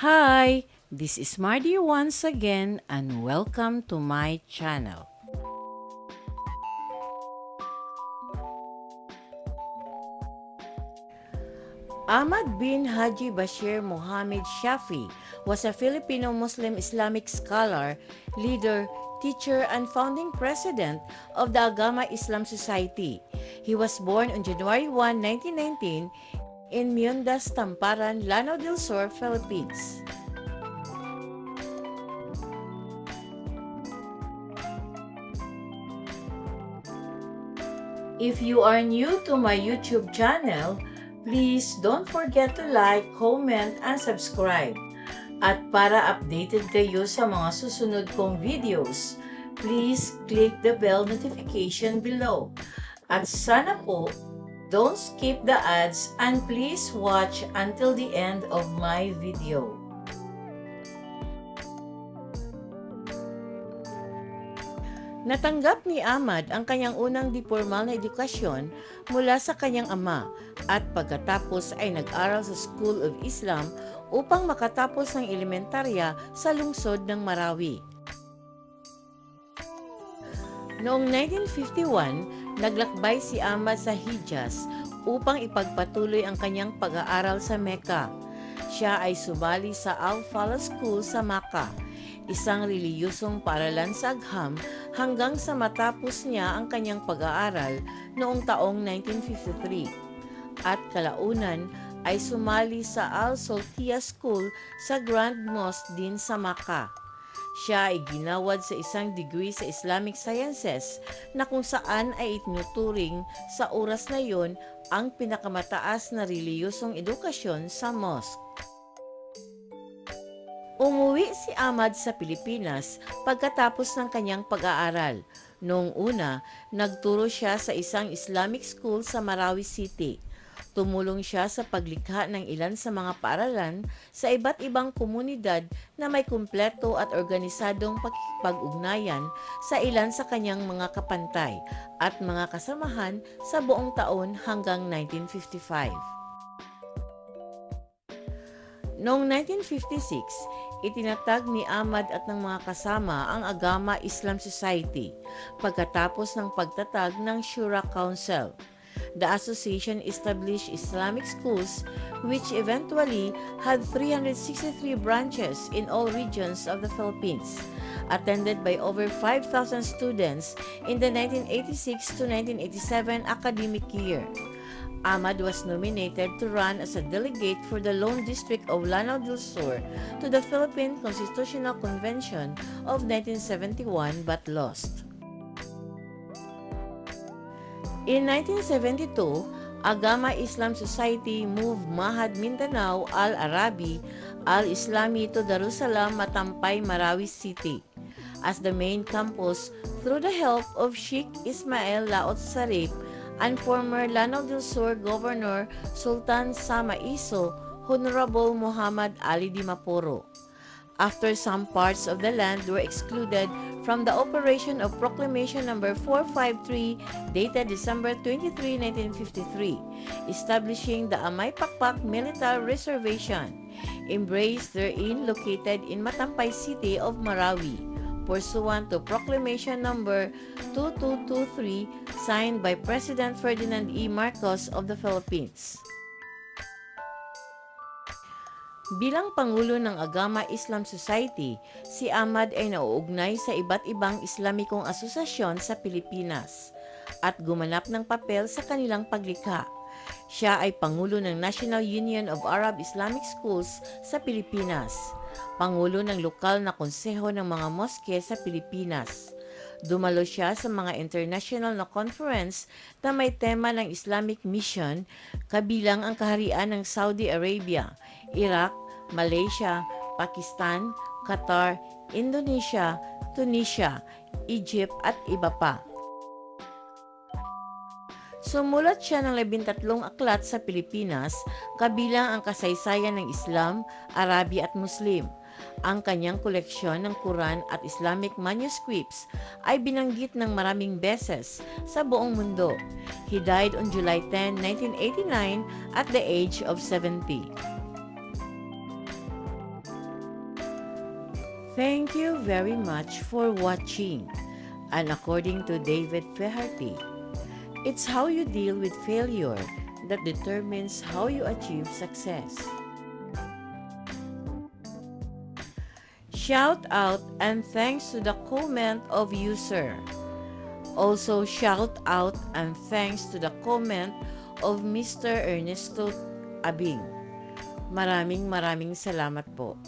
Hi, this is Mardy once again and welcome to my channel. Ahmad bin Haji Bashir Mohammed Shafi was a Filipino Muslim Islamic scholar, leader, teacher, and founding president of the Agama Islam Society. He was born on January 1, 1919 in Miondas, Tamparan, Lanao del Sur, Philippines. If you are new to my YouTube channel, please don't forget to like, comment, and subscribe. At para updated kayo sa mga susunod kong videos, please click the bell notification below. At sana po, don't skip the ads and please watch until the end of my video. Natanggap ni Ahmad ang kanyang unang dipormal na edukasyon mula sa kanyang ama at pagkatapos ay nag-aral sa School of Islam upang makatapos ng elementarya sa lungsod ng Marawi. Noong 1951, naglakbay si Ahmad sa Hijaz upang ipagpatuloy ang kanyang pag-aaral sa Mecca. Siya ay sumali sa Al-Falah School sa Makkah, isang reliyosong paaralan sa Agham hanggang sa matapos niya ang kanyang pag-aaral noong taong 1953. At kalaunan ay sumali sa Al-Sultiya School sa Grand Mosque din sa Makkah. Siya ay ginawad sa isang degree sa Islamic Sciences na kung saan ay itinuturing sa oras na yon ang pinakamataas na reliyosong edukasyon sa mosque. Umuwi si Ahmad sa Pilipinas pagkatapos ng kanyang pag-aaral. Noong una, nagturo siya sa isang Islamic school sa Marawi City. Tumulong siya sa paglikha ng ilan sa mga paaralan sa iba't ibang komunidad na may kumpleto at organisadong pakikipag-ugnayan sa ilan sa kanyang mga kapantay at mga kasamahan sa buong taon hanggang 1955. Noong 1956, itinatag ni Ahmad at ng mga kasama ang Agama Islam Society pagkatapos ng pagtatag ng Shura Council. The association established Islamic schools which eventually had 363 branches in all regions of the Philippines, attended by over 5,000 students in the 1986 to 1987 academic year. Ahmad was nominated to run as a delegate for the Lone District of Lanao del Sur to the Philippine Constitutional Convention of 1971 but lost. In 1972, Agama Islam Society moved Mahad Mindanao Al-Arabi Al-Islami to Darussalam Matampay, Marawi City as the main campus through the help of Sheikh Ismail Laot Sarip and former Lanao del Sur Governor Sultan Sama Iso, Honorable Muhammad Ali Dimapuro. After some parts of the land were excluded from the operation of Proclamation Number 453 dated December 23, 1953, establishing the Amay Pakpak Military Reservation, embraced therein located in Matampay City of Marawi pursuant to Proclamation Number 2223 signed by President Ferdinand E. Marcos of the Philippines. Bilang Pangulo ng Agama Islam Society, si Ahmad ay nauugnay sa iba't ibang Islamikong asosasyon sa Pilipinas at gumanap ng papel sa kanilang paglikha. Siya ay Pangulo ng National Union of Arab Islamic Schools sa Pilipinas, Pangulo ng lokal na konseho ng mga moske sa Pilipinas. Dumalo siya sa mga international na conference na may tema ng Islamic Mission, kabilang ang kaharian ng Saudi Arabia, Iraq, Malaysia, Pakistan, Qatar, Indonesia, Tunisia, Egypt at iba pa. Sumulat siya ng labintatlong aklat sa Pilipinas, kabilang ang kasaysayan ng Islam, Arabi at Muslim. Ang kanyang koleksyon ng Quran at Islamic manuscripts ay binanggit ng maraming beses sa buong mundo. He died on July 10, 1989 at the age of 70. Thank you very much for watching. And according to David Feherty, it's how you deal with failure that determines how you achieve success. Shout out and thanks to the comment of user. Also shout out and thanks to the comment of Mr. Ernesto Abing. Maraming maraming salamat po.